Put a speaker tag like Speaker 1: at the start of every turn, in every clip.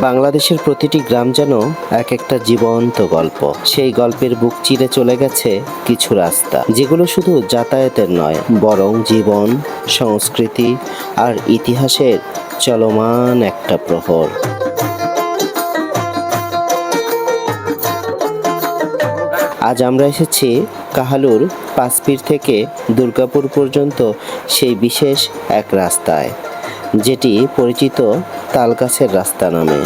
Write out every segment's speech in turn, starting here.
Speaker 1: বাংলাদেশের প্রতিটি গ্রাম যেন এক একটা জীবন্ত গল্প। সেই গল্পের বুক চিরে চলে গেছে কিছু রাস্তা, যেগুলো শুধু যাতায়াতের নয়, বরং জীবন, সংস্কৃতি আর ইতিহাসের চলমান একটা প্রহর। আজ আমরা এসেছি কাহালুর পাঁচপির থেকে দুর্গাপুর পর্যন্ত সেই বিশেষ এক রাস্তায়। যেটি পরিচিত তালগাছের রাস্তা নামে।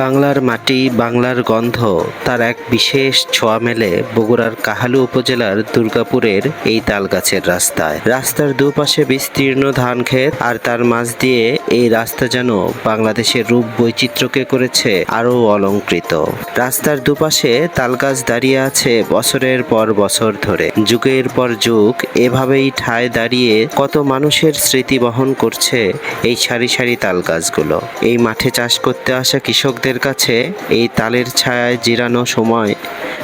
Speaker 1: বাংলার মাটি, বাংলার গন্ধ, তার এক বিশেষ ছোঁয়া মেলে বগুড়ার কাহালু উপজেলার দুর্গাপুরের এই তালগাছের রাস্তায়। রাস্তার দুপাশে বিস্তীর্ণ ধান ক্ষেত আর তার মাঝ দিয়ে এই রাস্তা যেন বাংলাদেশের রূপ বৈচিত্র্যকে করেছে আরও অলঙ্কৃত। রাস্তার দুপাশে তালগাছ দাঁড়িয়ে আছে বছরের পর বছর ধরে। যুগের পর যুগ এভাবেই ঠায় দাঁড়িয়ে কত মানুষের স্মৃতি বহন করছে এই সারি সারি তাল গাছগুলো এই মাঠে চাষ করতে আসা কৃষকদের কাছে এই তালের ছায়ায় জিরানো সময়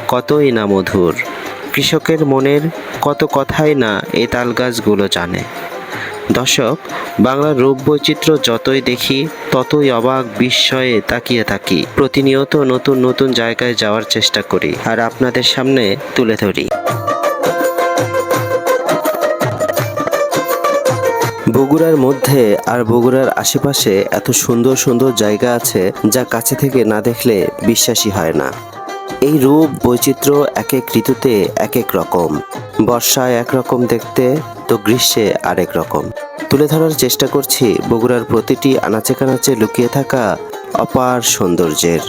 Speaker 1: কতই না মধুর। কৃষকের মনের কত কথাই না এই তাল গাছগুলো জানে। দর্শক, বাংলার রূপ বৈচিত্র্য যতই দেখি, ততই অবাক বিস্ময়ে তাকিয়ে থাকি। প্রতিনিয়ত নতুন নতুন জায়গায় যাওয়ার চেষ্টা করি, আর আপনাদের সামনে তুলে ধরি। বগুড়ার মধ্যে আর বগুড়ার আশেপাশে এত সুন্দর সুন্দর জায়গা আছে যা কাছে থেকে না দেখলে বিশ্বাসই হয় না। এই রূপ, বৈচিত্র্য এক এক ঋতুতে এক এক রকম। বর্ষায় একরকম দেখতে, তো গ্রীষ্মে আরেক রকম। তুলে ধরার চেষ্টা করছি বগুড়ার প্রতিটি আনাচে কানাচে লুকিয়ে থাকা অপার সৌন্দর্যের।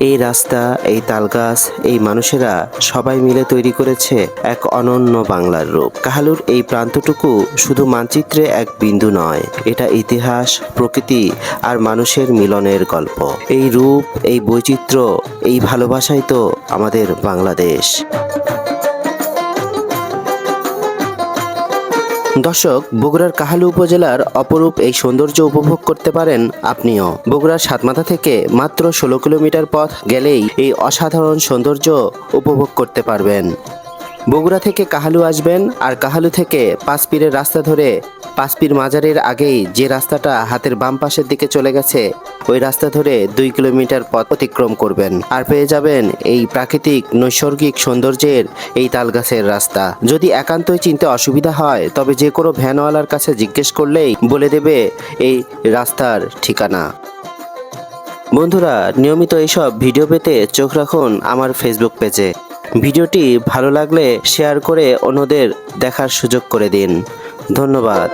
Speaker 1: এই রাস্তা, এই তালগাছ, এই মানুষেরা সবাই মিলে তৈরি করেছে এক অনন্য বাংলার রূপ। কাহালুর এই প্রান্তটুকু শুধু মানচিত্রে এক বিন্দু নয়, এটা ইতিহাস, প্রকৃতি আর মানুষের মিলনের গল্প। এই রূপ, এই বৈচিত্র্য, এই ভালোবাসাই তো আমাদের বাংলাদেশ। দর্শক, বগুড়ার কাহালু উপজেলার অপরূপ এই সৌন্দর্য উপভোগ করতে পারেন আপনিও। বগুড়ার সাতমাথা থেকে মাত্র ষোলো কিলোমিটার পথ গেলেই এই অসাধারণ সৌন্দর্য উপভোগ করতে পারবেন। বগুড়া থেকে কাহালু আসবেন আর কাহালু থেকে পাঁচপীরের রাস্তা ধরে পাঁচপীর মাজারের আগেই যে রাস্তাটা হাতের বাম পাশের দিকে চলে গেছে ওই রাস্তা ধরে দুই কিলোমিটার পথ অতিক্রম করবেন। আর পেয়ে যাবেন এই প্রাকৃতিক, নৈসর্গিক সৌন্দর্যের এই তালগাছের রাস্তা। যদি একান্তই চিনতে অসুবিধা হয়, তবে যে কোনো ভ্যানওয়ালার কাছে জিজ্ঞেস করলেই বলে দেবে এই রাস্তার ঠিকানা। বন্ধুরা, নিয়মিত এইসব ভিডিও পেতে চোখ রাখুন আমার ফেসবুক পেজে ভিডিওটি ভালো লাগলে শেয়ার করে অন্যদের দেখার সুযোগ করে দিন। ধন্যবাদ।